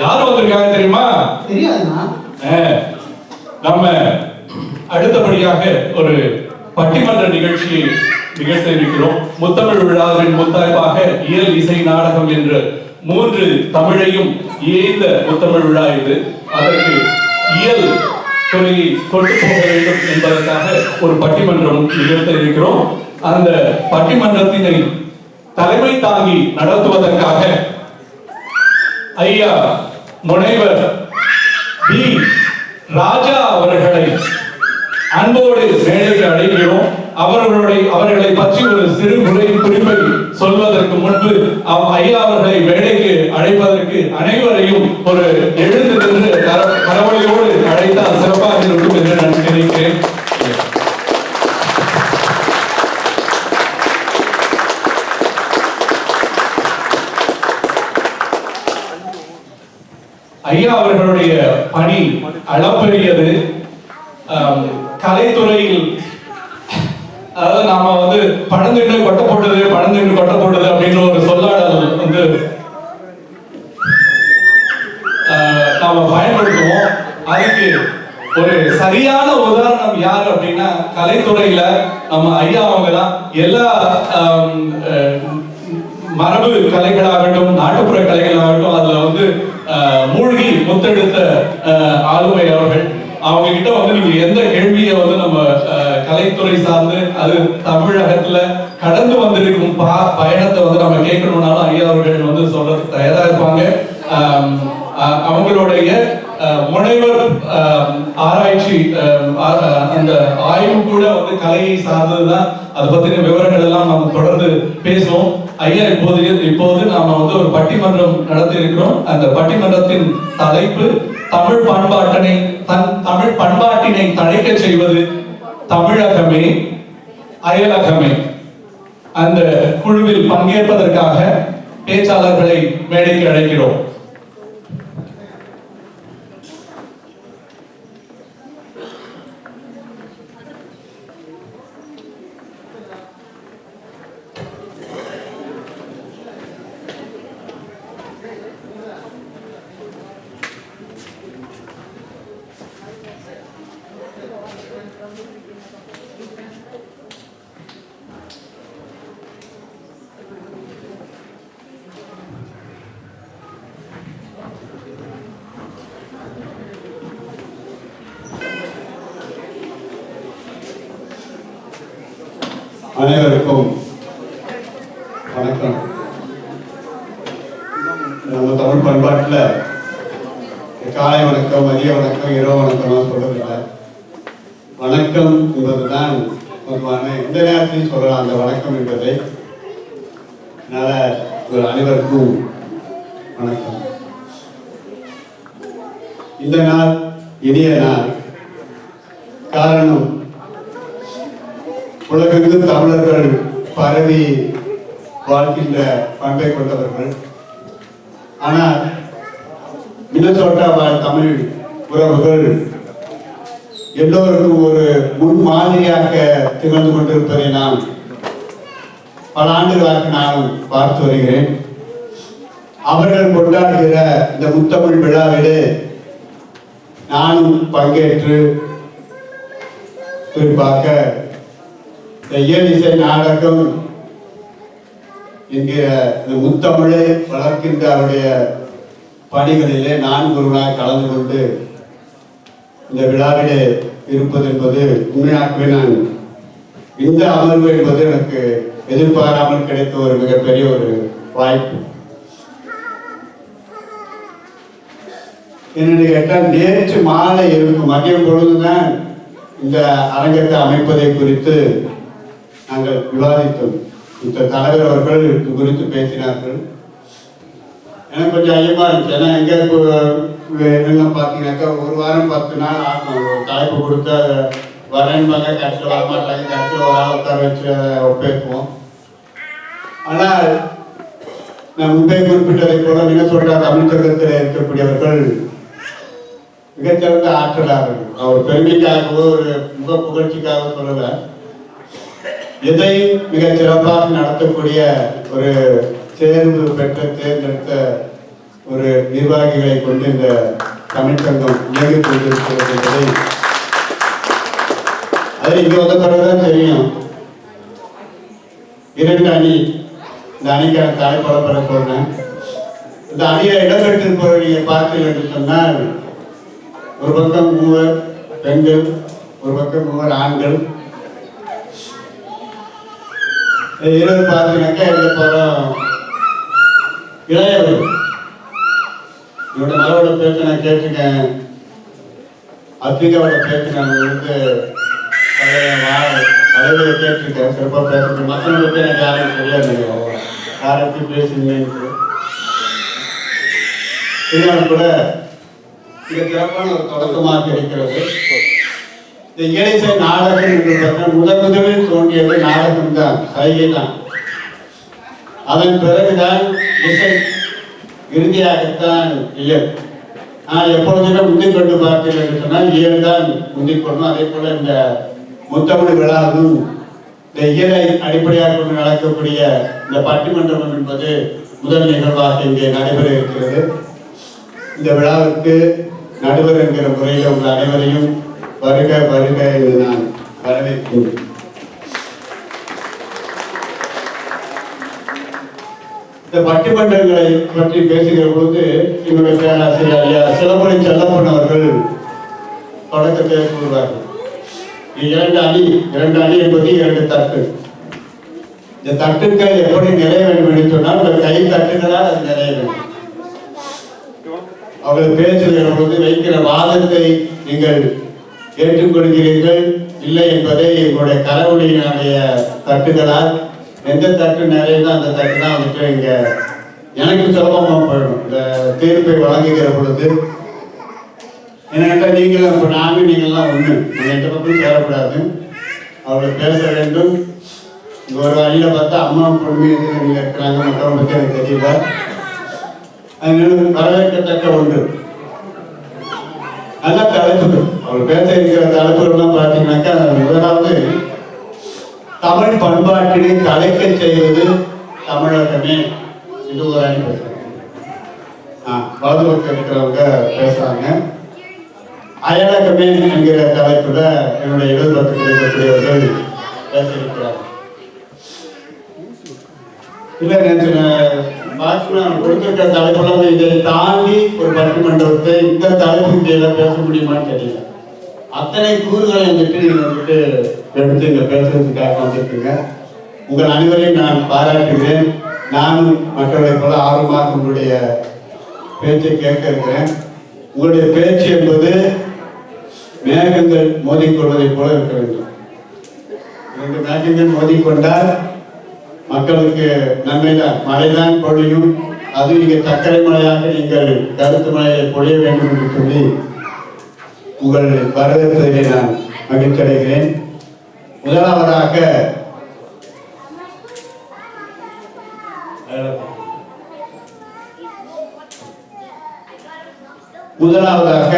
யார் வந்திருக்காங்க தெரியுமா? தெரியாதுண்ணா. நம்ம அடுத்தபடியாக ஒரு பட்டிமன்ற நிகழ்ச்சியை நிகழ்த்த இருக்கிறோம். முத்தமிழ் விழாவின் முத்தாய்ப்பாக இயல் இசை நாடகம் என்ற மூன்று தமிழையும் ஏந்த முத்தமிழ் விழா இது. அதற்கு இயல் துறையை கொண்டு போக வேண்டும் என்பதற்காக ஒரு பட்டிமன்றம் நிகழ்த்த இருக்கிறோம். அந்த பட்டிமன்றத்தினை தலைமை தாங்கி நடத்துவதற்காக ஐயா முனைவர் பி ராஜா அவர்களை அன்போடு மேடைக்கு அழைக்கிறோம் அவர்களுடைய அவர்களை பற்றி ஒரு சிறு முறை குறிப்பை சொல்வதற்கு முன்பு அவ் ஐயா அவர்களை மேடைக்கு அழைப்பதற்கு அனைவரையும் ஒரு எழுந்து நின்று கர- கரவொலியோடு அழைத்தால் சிறப்பாக இருக்கும் என்று நான் நினைக்கிறேன் அவருடைய பணி அளப்பெரியது. கலைத்துறையில் அதாவது நாம வந்து பழந்திட்டு கொட்ட போட்டது பழந்திட்டு கொட்ட போட்டது அப்படின்னு ஒரு சொல்லாடல் வந்து நாம பயன்படுத்துவோம். அதுக்கு ஒரு சரியான உதாரணம் யார் அப்படின்னா கலைத்துறையில நம்ம ஐயா அவங்க தான் எல்லா மரபு கலைகளாகட்டும் நாட்டுப்புற கலைகளாகட்டும் அதுல வந்து மூழ்கி முத்தெடுத்த ஆளுமை அவர்கள். அவங்க கிட்ட வந்து நீங்க எந்த கேள்வியை வந்து நம்ம கலைத்துறை சார்ந்து அது தமிழகத்துல கடந்து வந்திருக்கும் பா பயணத்தை வந்து நம்ம கேட்கணும்னாலும் ஐயா அவர்கள் வந்து சொல்றதுக்கு தயாரா இருப்பாங்க. அவங்களுடைய அஹ், முனைவர் ஆராய்ச்சி அந்த ஆய்வு கூட வந்து கலையை சார்ந்ததுதான். அதை பத்தின விவரங்கள் எல்லாம் நம்ம தொடர்ந்து பேசுவோம். ஐயா இப்போது இப்போது நாம வந்து ஒரு பட்டிமன்றம் நடத்தி இருக்கிறோம் அந்த பட்டிமன்றத்தின் தலைப்பு தமிழ் பண்பாட்டினை தன் தமிழ் பண்பாட்டினை தழைக்க செய்வது தமிழகமே அயலகமே. அந்த குழுவில் பங்கேற்பதற்காக பேச்சாளர்களை மேடைக்கு அழைக்கிறோம். அனைவருக்கும் வணக்கம். நம்ம தமிழ் பண்பாட்டில் காலை வணக்கம் மதிய வணக்கம் இரவு வணக்கம்லாம் சொல்றதில்லை வணக்கம் என்பதுதான் பொதுவான எந்த நேரத்திலையும் சொல்லலாம். அந்த வணக்கம் என்பதை அதனால உங்கள் அனைவருக்கும் வணக்கம். இந்த நாள் இனிய நாள் காரணம் உலகெங்கும் தமிழர்கள் பரவி வாழ்கின்ற பண்பை கொண்டவர்கள். ஆனால் மினசோட்டா வாழ் தமிழ் உறவுகள் எல்லோருக்கும் ஒரு முன்மாதிரியாக திகழ்ந்து கொண்டிருப்பதை நான் பல ஆண்டுகளாக நான் பார்த்து வருகிறேன். அவர்கள் கொண்டாடுகிற இந்த முத்தமிழ் விழாவிலே நானும் பங்கேற்று குறிப்பாக தையல் இசை நாடகம் என்கிற முத்தமிழை வளர்க்கின்ற அவருடைய பணிகளிலே நான் ஒருவனாக கலந்து கொண்டு இந்த விழாவிலே இருப்பது என்பது உண்மையாகவே நான் இந்த அமர்வு என்பது எனக்கு எதிர்பாராமல் கிடைத்த ஒரு மிகப்பெரிய ஒரு வாய்ப்பு. என்னென்னு கேட்டால் நேற்று மாலை இருக்கும் மதியம் பொழுதுதான் இந்த அரங்கத்தை அமைப்பதை குறித்து நாங்கள் விவாதித்தோம். இந்த தலைவர் அவர்கள் இது குறித்து பேசினார்கள். எனக்கு கொஞ்சம் ஐயமா இருந்துச்சு. ஏன்னா எங்க என்னெல்லாம் பார்த்தீங்கன்னாக்கா ஒரு வாரம் பத்து நாள் தலைப்பு கொடுத்த அதை வரேன்பாங்க கடைசியில் வரமாட்டாங்க கடைசியில் ஒரு ஆள் உட்கார வச்சு ஒப்பேற்போம் ஆனால் நான் முன்பே குறிப்பிட்டதை போல மினசோட்டா தமிழ் சங்கத்தில் இருக்கக்கூடியவர்கள் மிகச்சிறந்த ஆற்றலாளர்கள். அவர் பெருமைக்காகவோ ஒரு முக புகழ்ச்சிக்காக சொல்லலை. இதை மிக சிறப்பாக நடத்தக்கூடிய ஒரு தேர்வு பெற்ற தேர்ந்தெடுத்த ஒரு நிர்வாகிகளை கொண்டு இந்த தமிழ்ச்சங்கம் இயங்கிக் கொண்டிருக்கிறது என்பதை அது இங்க வந்த பிறகுதான் தெரியும். இரண்டு அணி இந்த அணிக்கான தலைப்பட சொல்றேன் இந்த அணியில இடம்பெற்றிருப்பவரை நீங்க பார்த்தீர்கள் என்று சொன்னால் ஒரு பக்கம் மூவர் பெண்கள் ஒரு பக்கம் மூவர் ஆண்கள் இருவர் பார்த்தீங்கன்னாக்கா இந்த படம் இளையவர். இவரோட மகளோட பேச்சு நான் கேட்டிருக்கேன். அத்விகாவோட பேச்சு நான் வந்து பழைய வா- கேட்டிருக்கேன். சிறப்பாக பேசுறேன் மற்றவங்களை பற்றி எனக்கு யாரும் தெரியாது. யாரை பற்றி பேசுறீங்கன்னு. கூட மிக சிறப்பான ஒரு தொடக்கமாக இருக்கிறது. இந்த இயலிசை நாடகம் என்று பார்த்தா முதன் முதலில் தோன்றியது நாடகம் தான் சைகை தான். அதன் பிறகுதான் இசை இறுதியாகத்தான் இயல். நான் எப்பொழுதுமே முந்திக் கொண்டு பார்த்தேன் என்று சொன்னால் இயல் தான் முந்திக் கொள்ளும். அதே போல இந்த முத்தமிழ் விழாவும் இந்த இயலை அடிப்படையாக கொண்டு நடக்கக்கூடிய இந்த பட்டிமன்றம் என்பது முதல் நிகழ்வாக இங்கே நடைபெற இருக்கிறது இந்த விழாவிற்கு நடுவர் என்கிற முறையில் உங்கள் அனைவரையும் வருக வருக என்று நான் இந்த பட்டிமன்றங்களை பற்றி பேசுகிற பொழுது என்னுடைய பேராசிரியர் ஐயா சிலம்பொழி செல்லப்பன் அவர்கள் தொடக்கத்தை கூறுவார்கள் இரண்டு அணி இரண்டு அணி என்பது இரண்டு தட்டு. இந்த தட்டுக்கள் எப்படி நிறைய வேண்டும் என்று சொன்னால் உங்கள் கை தட்டுகளால் அது நிறைய வேண்டும். அவர்கள் பேசுகிற பொழுது வைக்கிற வாதத்தை நீங்கள் ஏற்றுக்கொள்கிறீர்கள் இல்லை என்பதை எங்களுடைய கரவொலியினுடைய தட்டுகளால் எந்த தட்டு நிறையுதோ அந்த தட்டு தான் வந்துட்டு இங்க எனக்கு சுலபமாக போயிடும். இந்த தீர்ப்பை வழங்குகிற பொழுது என்னென்ன நீங்களும் இப்போ நானும் நீங்கள்லாம் ஒன்று நீங்கள் எந்த பக்கம் சேரக்கூடாது. அவர்கள் பேச வேண்டும். ஒரு வழியில் பார்த்தா அம்மா பொண்ணு நீங்கள் இருக்கிறாங்க மற்றவங்க பற்றி எனக்கு தெரியல. அதனால வரவேற்கத்தக்க ஒன்று. நல்லா தலைப்புகள். அவர் பேச இருக்கிற தலைப்புகள்லாம் பார்த்தீங்கன்னாக்கா முதலாவது தமிழ் பண்பாட்டினை தலைக்க செய்வது தமிழகமே என்று ஒரு அணி ஆ வலது பக்கம் இருக்கிறவங்க பேசுறாங்க. அயலகமே என்கிற தலைப்புல என்னுடைய இடது பக்கத்தில் இருக்கக்கூடியவர்கள் பேசியிருக்கிறார்கள் இல்லை நேற்று பாக்கி நான் கொடுத்திருக்க தலைப்புல இதை தாண்டி ஒரு பட்டிமன்றத்தை இந்த தலைப்பு கீழே பேச முடியுமான்னு தெரியல அத்தனை கூறுகளை வந்துட்டு நீங்கள் வந்துட்டு எடுத்து இங்கே பேசுறதுக்காக வந்திருக்குங்க. உங்கள் அனைவரையும் நான் பாராட்டுகிறேன். நானும் மற்றவர்களை போல ஆர்வமாக உங்களுடைய பேச்சை கேட்க இருக்கிறேன். உங்களுடைய பேச்சு என்பது மேகங்கள் மோதிக்கொள்வதைப் போல இருக்க வேண்டும். இரண்டு மேகங்கள் மோதிக்கொண்டால் மக்களுக்கு நன்மைதான். மழைதான் பொழியும். அது இங்கே சர்க்கரை மழையாக நீங்கள் கருத்து மழையை பொழிய வேண்டும் என்று சொல்லி உங்கள் வரவேற்பதிலே நான் மகிழ்ச்சி அடைகிறேன் முதலாவதாக முதலாவதாக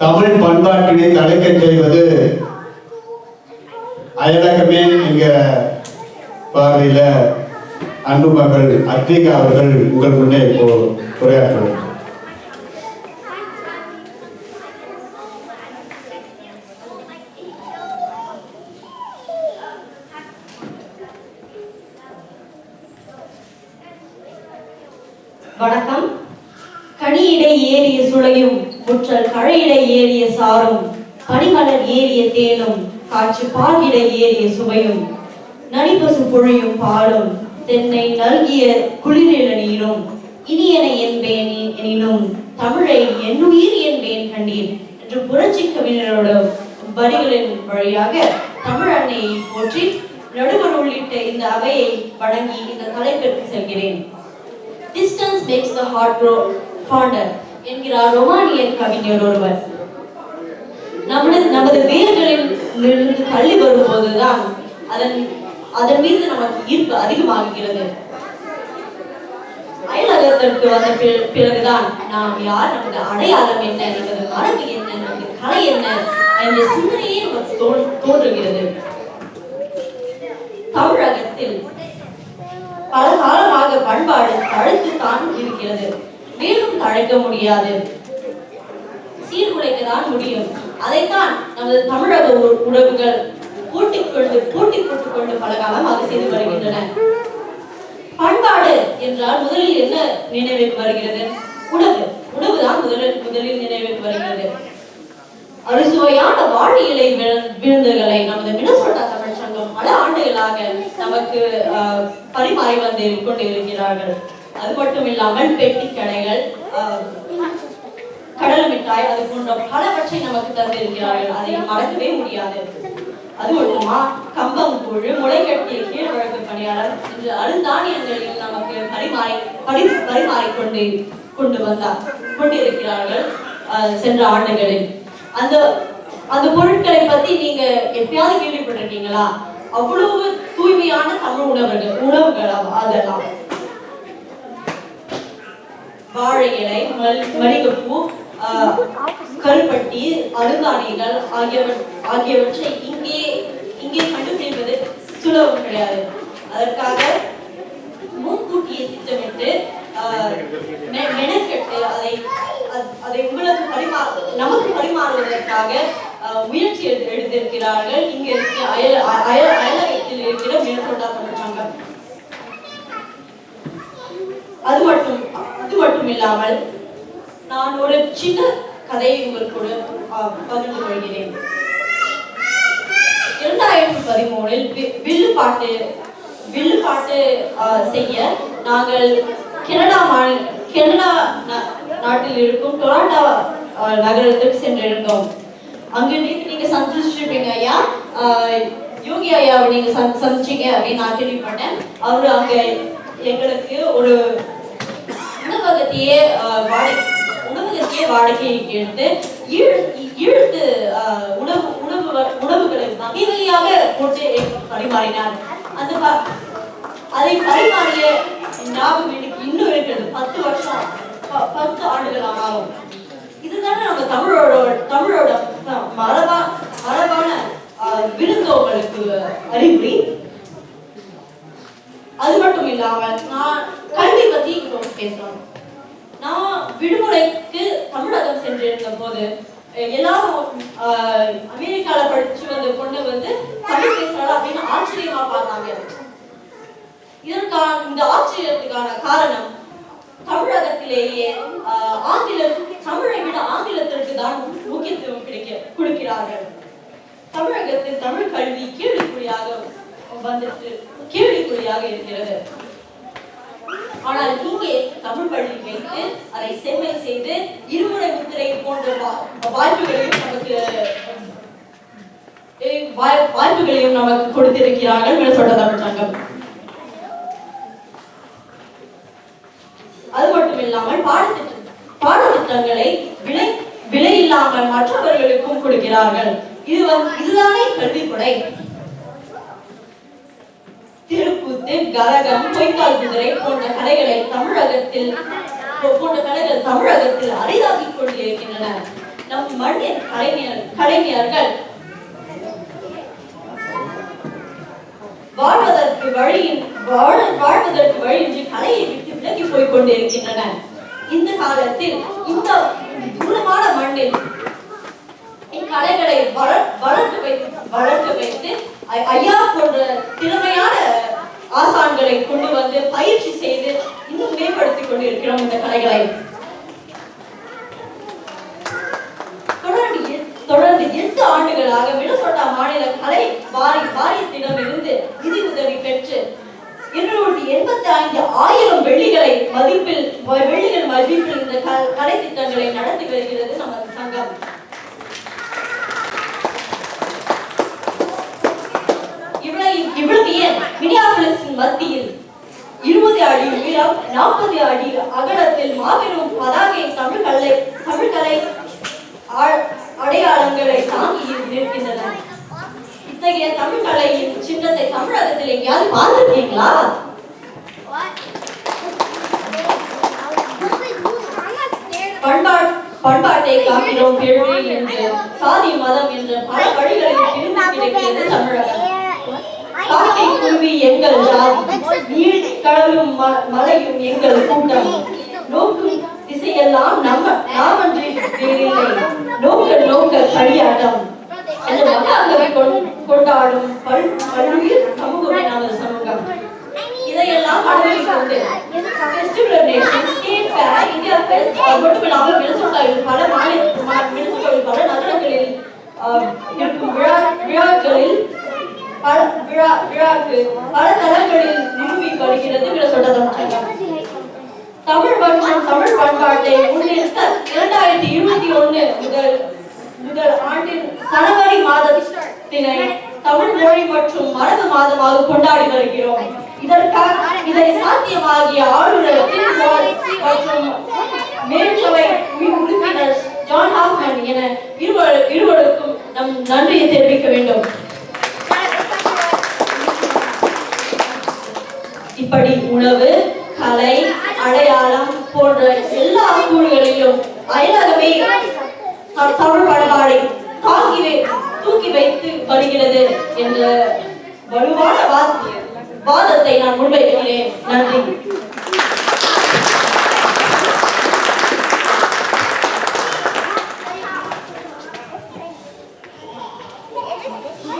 தமிழ் பண்பாட்டினை தடுக்க செய்வது அயலகமே என்கிற பார்வையில அன்பு மகள் அத்திகா அவர்கள் உங்கள் முன்னே இப்போ உரையாற்றுவார். வணக்கம். கனியிடை ஏறிய சுளையும் முற்றல் கழையிடை ஏறிய சாரும் பனிமலர் ஏறிய தேனும் காற்று பாகிடை ஏறிய சுவையும் நனிபசு பொழியும் பாலும் தென்னை நல்கிய குளிரில நீரும் இனியன என்பேன் எனினும் தமிழை என்னுயிர் என்பேன் கண்டீர் என்று புரட்சி கவிஞரோட வரிகளின் வழியாக தமிழ் அன்னையை போற்றி நடுவர் உள்ளிட்ட இந்த அவையை வழங்கி இந்த தலைப்பிற்கு செல்கிறேன். Distance makes the heart grow என்கிறார் ரொமானியன் கவிஞர் ஒருவர். நமது நமது வேர்களில் இருந்து தள்ளி வரும்போதுதான் அதன் அதன் மீது நமக்கு ஈர்ப்பு அதிகமாகிறது. அயலகத்திற்கு வந்த பிறகுதான் நாம் யார் நமது அடையாளம் என்ன நமது மரபு என்ன நமது கலை என்ன என்ற சிந்தனையே நமக்கு தோன்றுகிறது. தமிழகத்தில் பல காலமாக பண்பாடு தழைத்துத்தான் இருக்கிறது. மேலும் தழைக்க முடியாது. சீர்குலைக்க தான் முடியும். அதைத்தான் நமது தமிழக உணவுகள் உறவுகள் கொண்டு பூட்டி கொண்டு கொண்டு பல காலமாக செய்து வருகின்றன. பண்பாடு என்றால் முதலில் என்ன நினைவுக்கு வருகிறது? உணவு. உணவுதான் முதலில் முதலில் நினைவுக்கு வருகிறது. அறுசுவையான வாழை இலை விருந்துகளை நமது மினசோட்டா தமிழ் சங்கம் பல ஆண்டுகளாக நமக்கு ஆஹ், பரிமாறி வந்து கொண்டிருக்கிறார்கள். அது மட்டும் இல்லாமல் பெட்டி கடைகள் கடல் மிட்டாய் அது போன்ற பலவற்றை நமக்கு தந்திருக்கிறார்கள். அதை மறக்கவே முடியாது. அது மட்டுமா கம்பங்கூழ் முளைக்கட்டிய கீழ்வழக்கு பணியாளர் என்று அருந்தானியங்களையும் நமக்கு பரிமாறி பரி பரிமாறிக் கொண்டு கொண்டு வந்தார் கொண்டிருக்கிறார்கள் சென்ற ஆண்டுகளில். அந்த அந்த பொருட்களை பத்தி நீங்க எப்பயாவது கேள்விப்பட்டிருக்கீங்களா? அவ்வளவு தூய்மையான தமிழ் உணவுகள் உணவுகள் அதெல்லாம்? வாழை இலை மல்- மல்லிகைப்பூ ஆஹ், கருப்பட்டி அருந்தாணிகள் ஆகியவற் ஆகியவற்றை இங்கே இங்கே கண்டுபிடிப்பது சுலபம் கிடையாது. அதற்காக முன்கூட்டியை திட்டமிட்டு ஆஹ், மெனக்கெட்டு அதை அதை உங்களுக்கு பரிமா நமக்கு பரிமாறுவதற்காக முயற்சி எடுத்திருக்கிறார்கள். இங்கே இருக்கிற அயல் அயல் அயலகத்தில் இருக்கிற மேற்கொண்டா தொழிற்சங்கம் அது மட்டும் அது மட்டும் இல்லாமல் நான் ஒரு சின்ன கதையை உங்களுக்கு கூட பகிர்ந்து கொள்கிறேன். இரண்டாயிரத்தி பதிமூணில் வி- வில்லுப்பாட்டு வில்லுப்பாட்டு ஆஹ், செய்ய நாங்கள் கனடா மாநில கனடா நாட்டில் இருக்கும் டொராண்டா ஆஹ், நகரத்துக்கு சென்றிருந்தோம். அங்கே நீங்க நீங்க சந்திச்சிருப்பீங்க ஐயா. ஆஹ், யோகி ஐயாவை நீங்க சந்திச்சீங்க அப்படின்னு நான் கேள்விப்பட்டேன். அவரு அங்க எங்களுக்கு ஒரு உணவகத்தையே ஆஹ், வாடகை உணவகத்தையே வாடகைக்கு எடுத்து ஈழு ஈழத்து உணவு உணவு வ- உணவுகளை வகை வகையாக போட்டு பரிமாறினார். அந்த அதை பரிமாறிய ஞாபகம் எனக்கு இன்னும் இருக்கிறது. பத்து வருஷம் பத்து ஆண்டுகள் ஆனாலும் இதுதானே நம்ம தமிழோட தமிழோட மரபா மரபான விருந்தோங்களுக்கு அறிகுறி. அது மட்டும் இல்லாமல் நான் கல்வி பத்தி இப்போ பேசலாம் நான் விடுமுறைக்கு தமிழகம் சென்றிருந்த போது எல்லாரும் அமெரிக்கால படிச்சு வந்த பொண்ணு வந்து தமிழ் பேசுறாள் அப்படின்னு ஆச்சரியமா பார்த்தாங்க இதற்கான இந்த ஆச்சரியத்துக்கான காரணம் தமிழகத்திலேயே ஆஹ், தமிழை விட ஆங்கிலத்திற்கு தான் முக்கியத்துவம் கிடைக்க கொடுக்கிறார்கள். தமிழகத்தில் தமிழ் கல்வி கேள்விக்குறியாக வந்துட்டு கேள்விக்குறியாக இருக்கிறது. ஆனால் இங்கே தமிழ் பள்ளி வைத்து அதை செம்மை செய்து இருமுறை முத்திரை போன்ற வாய்ப்புகளையும் நமக்கு வாய்- வாய்ப்புகளையும் நமக்கு கொடுத்திருக்கிறார்கள் மினசோட்டா தமிழ் சங்கம் அது மட்டும் இல்லாமல் பாடத்திட்ட பாடத்திட்டங்களை விலை விலை இல்லாமல் மற்றவர்களுக்கும் கொடுக்கிறார்கள். இது இதுதானே கல்விப்படை கொடை திருக்கூத்து கரகம் பொய்க்கால் குதிரை போன்ற கலைகளை தமிழகத்தில் போன்ற கலைகள் தமிழகத்தில் அரிதாகிக் கொண்டிருக்கின்றன. நம் மண்ணின் கலைஞர் கலைஞர்கள் வாழ்வதற்கு வழியின் வாழ வாழ்வதற்கு வழியின்றி கலையை விட்டு விலகி போய் கொண்டிருக்கின்றன இந்த காலத்தில் இந்த தூரமான மண்ணில் இக்கலைகளை வளர் வளர்த்து வைத்து வளர்த்து வைத்து ஐயா போன்ற திறமையான ஆசான்களை கொண்டு வந்து பயிற்சி செய்து இன்னும் மேம்படுத்திக் கொண்டிருக்கிறோம் இந்த கலைகளை. தொடர்ந்து தொடர்ந்து எட்டு ஆண்டுகளாக மினசோட்டா மாநில கலை வாரி வாரியத்திடமிருந்து நிதி உதவி பெற்று இருநூற்றி எண்பத்தி ஐந்து ஆயிரம் வெள்ளிகளை மதிப்பில் வ- வெள்ளிகள் மதிப்பில் இந்த க- கலை திட்டங்களை நடத்தி வருகிறது நமது சங்கம். இவ்வளவு இவ்வளவு ஏன்? மினியாபலிஸின் மத்தியில் இருபது அடி உயரம் நாற்பது அடி அகலத்தில் மாபெரும் பதாகை தமிழ் கலை தமிழ் கலை ஆ- அடையாளங்களை தாங்கி நிற்கின்றன. இத்தகைய தமிழ் கலையின் சின்னத்தை தமிழகத்தில் எங்கேயாவது பார்த்துருக்கீங்களா? பண்பாட் பண்பாட்டை காக்கிறோம் கேள்வி என்று சாதி மதம் என்று பல வழிகளில் பிரிந்து கிடைக்கிறது தமிழகம். காக்கை குருவி எங்கள் ஜாதி நீர் கடலும் மலையும் எங்கள் கூட்டம். நோக்கும் திசையெல்லாம் நம்ம நாமன்றி வேறில்லை. நோக்க நோக்க களியாட்டம் என்று மகாகவி கொண்டு கொண்டாடும் பல் பல்லுயிர் சமூகமே சமூகம். இதையெல்லாம் மனதில் கொண்டு festival nation state fair India fest மட்டும் இல்லாமல் மினசோட்டாவில் பல மாநில மினசோட்டாவில் பல நகரங்களில் ஆஹ், இருக்கும் விழா விழாக்களில் பல விழா விழாக்கு பல தளங்களில் நிரூபிக்கப்படுகிறது. மினசோட்டா தமிழ் மற்றும் தமிழ் பண்பாட்டை முன்னிறுத்த இரண்டாயிரத்தி இருபத்தி ஒண்ணு முதல் இந்த ஆண்டின் சனவரி மாதத்தினை தமிழ் மொழி மற்றும் மரபு மாதமாக கொண்டாடி வருகிறோம். இதற்காக இதை சாத்தியமாகிய ஆளுநர் திருமால் மற்றும் மேற்சபை உறுப்பினர் ஜான் ஹாஃப்மேன் என இருவர் இருவருக்கும் நம் நன்றியை தெரிவிக்க வேண்டும். இப்படி உணவு கலை அடையாளம் போன்ற எல்லா கூறுகளிலும் அயலகமே தமிழ் பண்பாடை தாங்கி வை- தூக்கி வைத்து வருகிறது என்ற வலுவான வாத்- வாதத்தை நான் முன்வைக்கிறேன் நன்றி.